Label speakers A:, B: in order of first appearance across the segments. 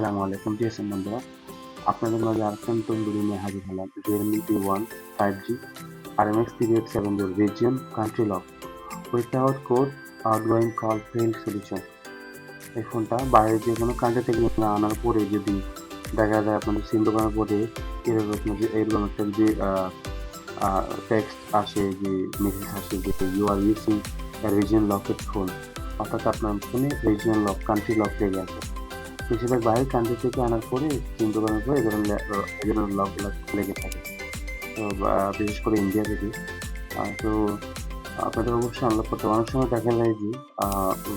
A: আসসালামু আলাইকুম টিএসএম বন্ধুরা আপনাদের মাঝে আরেকটা নতুন ভিডিও নিয়ে হাজির হলাম। Realme T one five G R M X three eight seven zero region country lock without code outgoing call fail solution এই ফোনটা বাইরে যে কোনো কান্ট্রি থেকে আনার পরে যদি দেখা যায় আপনাদের সিম দোকানের পরে এরকম এরকম একটা যে টেক্সট আসে যে মেসেজ আসে যে you are using region locked phone অর্থাৎ আপনার ফোনে রিজিয়ন লক কান্ট্রি লক লেগে আছে বেশিরভাগ বাইরের কান্ট্রি থেকে আনার পরে সিম দোকানের পরে লকগুলো লেগে থাকে। তো বিশেষ করে ইন্ডিয়া থেকে। তো, আপনাদের অবশ্যই আনলক করতে অনেক সময় দেখা যায় যে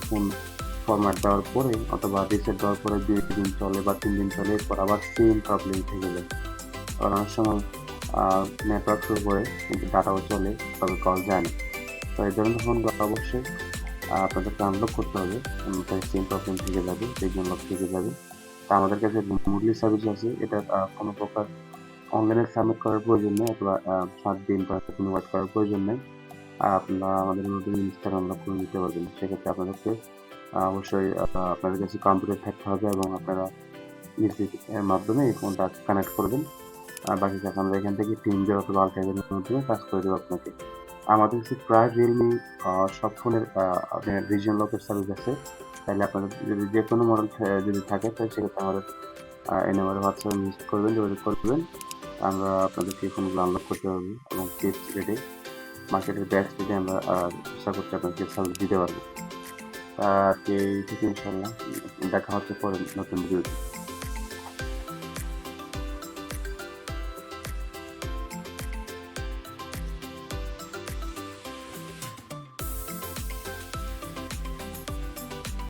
A: ফোন ফরম্যাট দেওয়ার পরে অথবা রিসেট দেওয়ার পরে দুই দিন চলে বা তিন দিন চলে, এরপর আবার সেম প্রবলেম থেকে যায়। অনেক সময় নেটওয়ার্ক শুরু করে, কিন্তু ডাটাও চলে, তবে কল যায় না। তো এই ধরনের ফোনগুলো অবশ্যই আপনাদেরকে আনলক করতে হবে। তাই সেম প্রবলেম থেকে যাবে, সেই জন্য থেকে যাবে। তা আমাদের কাছে রিমোটলি সার্ভিস আছে। এটা কোনো প্রকার অনলাইনে সাবমিট করার প্রয়োজন নেই অথবা সাত দিন বা করার প্রয়োজন নেই। আপনারা আমাদের মধ্যে ইনস্টল আনলক করে নিতে পারবেন। সেক্ষেত্রে আপনাদেরকে অবশ্যই আপনাদের কাছে কম্পিউটার থাকতে হবে এবং আপনারা ইউসি এর মাধ্যমে এই ফোনটা কানেক্ট করবেন। আর বাকি আমরা এখান থেকে টিম দিয়ে অথবা আলটাইভের মাধ্যমে কাজ করে দেবো আপনাকে। আমাদের কাছে প্রায় রিয়েলমি সব ফোনের রিজিয়ন লকের সার্ভিস আছে। তাহলে আপনাদের যদি যে কোনো মডেল যদি থাকে, তাহলে সেক্ষেত্রে আমাদের এই নাম্বারে হোয়াটসঅ্যাপে মেসেজ করবেন, যোগাযোগ করবেন। আমরা আপনাদেরকে ফোনগুলো আনলক করতে পারব এবং চিপস রেটে মার্কেটের ব্যাক্স রেটে আমরা চেষ্টা করতে আপনাকে সার্ভিস দিতে পারব। আর কি এই থেকে ইনশাল্লাহ দেখা হচ্ছে পরে নতুন ভিডিওতে